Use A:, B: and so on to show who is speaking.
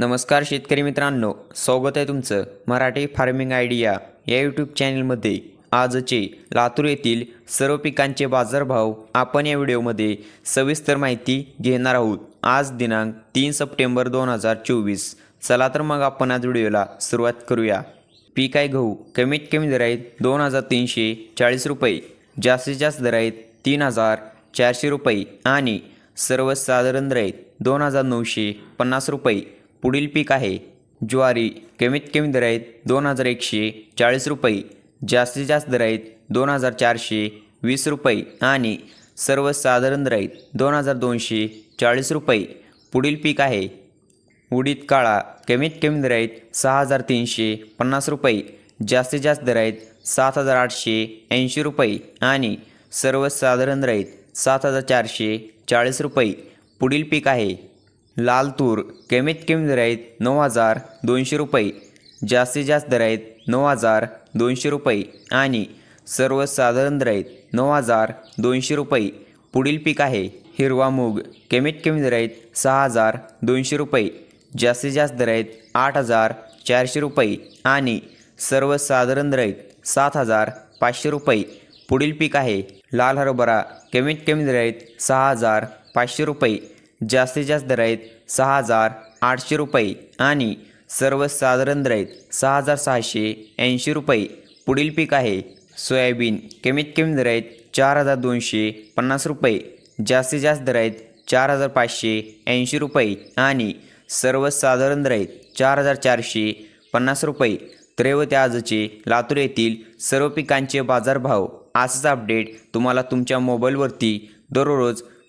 A: नमस्कार शेतकरी मित्रांनो स्वागत आहे तुमचं मराठी फार्मिंग आयडिया या यूट्यूब चॅनलमध्ये. आजचे लातूर येथील सर्व पिकांचे बाजारभाव आपण या व्हिडिओमध्ये सविस्तर माहिती घेणार आहोत. आज दिनांक तीन सप्टेंबर दोन हजार चोवीस. चला तर मग आपण आज व्हिडिओला सुरुवात करूया. पीक आहे गहू कमीत कमी दर आहेत दोन हजार तीनशे चाळीस रुपये. जास्तीत जास्त दर आहेत तीन हजार चारशे रुपये आणि सर्वसाधारण दर आहेत दोन हजार नऊशे पन्नास रुपये. पुढील पीक आहे. ज्वारी कमीत कमी दर आहेत दोन हजार एकशे चाळीस रुपये जास्तीत जास्त दर आहेत दोन हजार चारशे वीस रुपये आणि सर्वसाधारण दर आहेत दोन हजार दोनशे चाळीस रुपये. पुढील पीक आहे. उडीद काळा कमीत कमी दर आहेत सहा हजार तीनशे पन्नास रुपये जास्तीत जास्त दर आहेत सात हजार आठशे ऐंशी रुपये आणि सर्वसाधारण दर आहेत सात हजार चारशे चाळीस रुपये. पुढील पीक आहे. लाल तूर कमीत कमी दर आहेत नऊ हजार दोनशे रुपये. जास्तीत जास्त दर आहेत नऊ हजार दोनशे रुपये. आणि सर्वसाधारण दर आहेत नऊ हजार दोनशे रुपये. पुढील पीक आहे हिरवा मूग कमीत कमी दर आहेत सहा हजार दोनशे रुपये. जास्तीत जास्त दर आहेत आठ हजार चारशे रुपये. आणि सर्वसाधारण दर आहेत सात हजार पाचशे रुपये. पुढील पीक आहे लाल हरभरा कमीत कमी दर आहेत सहा हजार पाचशे रुपये. जास्तीत जास्त दर आहेत सहा हजार आठशे रुपये आणि सर्वसाधारण दर आहेत सहा हजार सहाशे ऐंशी रुपये. पुढील पीक आहे सोयाबीन. कमीत कमी दर आहेत चार हजार दोनशे पन्नास रुपये. जास्तीत जास्त दर आहेत चार हजार पाचशे ऐंशी रुपये आणि सर्वसाधारण दर आहेत चार हजार चारशे पन्नास रुपये. त्रैवते आजचे लातूर येथील सर्व पिकांचे बाजारभाव असंच अपडेट तुम्हाला तुमच्या मोबाईलवरती दररोज